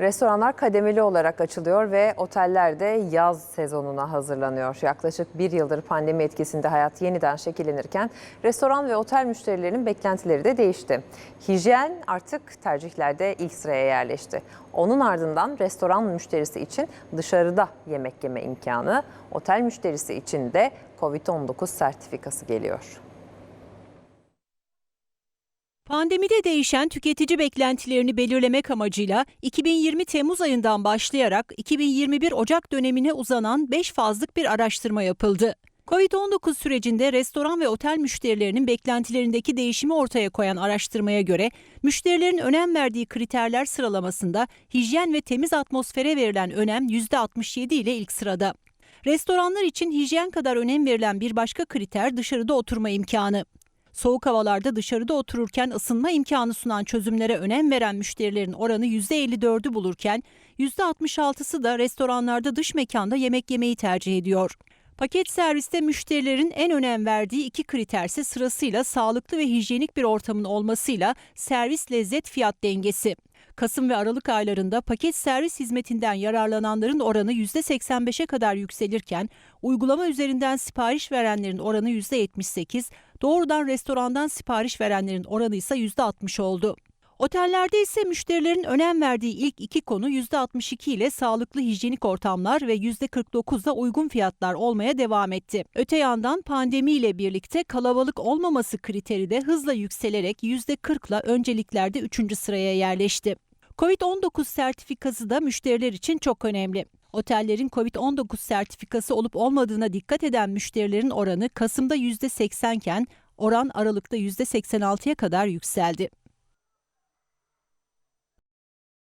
Restoranlar kademeli olarak açılıyor ve oteller de yaz sezonuna hazırlanıyor. Yaklaşık bir yıldır pandemi etkisinde hayat yeniden şekillenirken restoran ve otel müşterilerinin beklentileri de değişti. Hijyen artık tercihlerde ilk sıraya yerleşti. Onun ardından restoran müşterisi için dışarıda yemek yeme imkanı, otel müşterisi için de COVID-19 sertifikası geliyor. Pandemide değişen tüketici beklentilerini belirlemek amacıyla 2020 Temmuz ayından başlayarak 2021 Ocak dönemine uzanan 5 fazlık bir araştırma yapıldı. Covid-19 sürecinde restoran ve otel müşterilerinin beklentilerindeki değişimi ortaya koyan araştırmaya göre müşterilerin önem verdiği kriterler sıralamasında hijyen ve temiz atmosfere verilen önem %67 ile ilk sırada. Restoranlar için hijyen kadar önem verilen bir başka kriter dışarıda oturma imkanı. Soğuk havalarda dışarıda otururken ısınma imkanı sunan çözümlere önem veren müşterilerin oranı %54'ü bulurken %66'sı da restoranlarda dış mekanda yemek yemeyi tercih ediyor. Paket serviste müşterilerin en önem verdiği iki kriterse sırasıyla sağlıklı ve hijyenik bir ortamın olmasıyla servis lezzet fiyat dengesi. Kasım ve Aralık aylarında paket servis hizmetinden yararlananların oranı %85'e kadar yükselirken uygulama üzerinden sipariş verenlerin oranı %78, doğrudan restorandan sipariş verenlerin oranı ise %60 oldu. Otellerde ise müşterilerin önem verdiği ilk iki konu %62 ile sağlıklı hijyenik ortamlar ve %49 da uygun fiyatlar olmaya devam etti. Öte yandan pandemi ile birlikte kalabalık olmaması kriteri de hızla yükselerek %40 ile önceliklerde 3. sıraya yerleşti. Covid-19 sertifikası da müşteriler için çok önemli. Otellerin COVID-19 sertifikası olup olmadığına dikkat eden müşterilerin oranı Kasım'da %80 iken oran Aralık'ta %86'ya kadar yükseldi.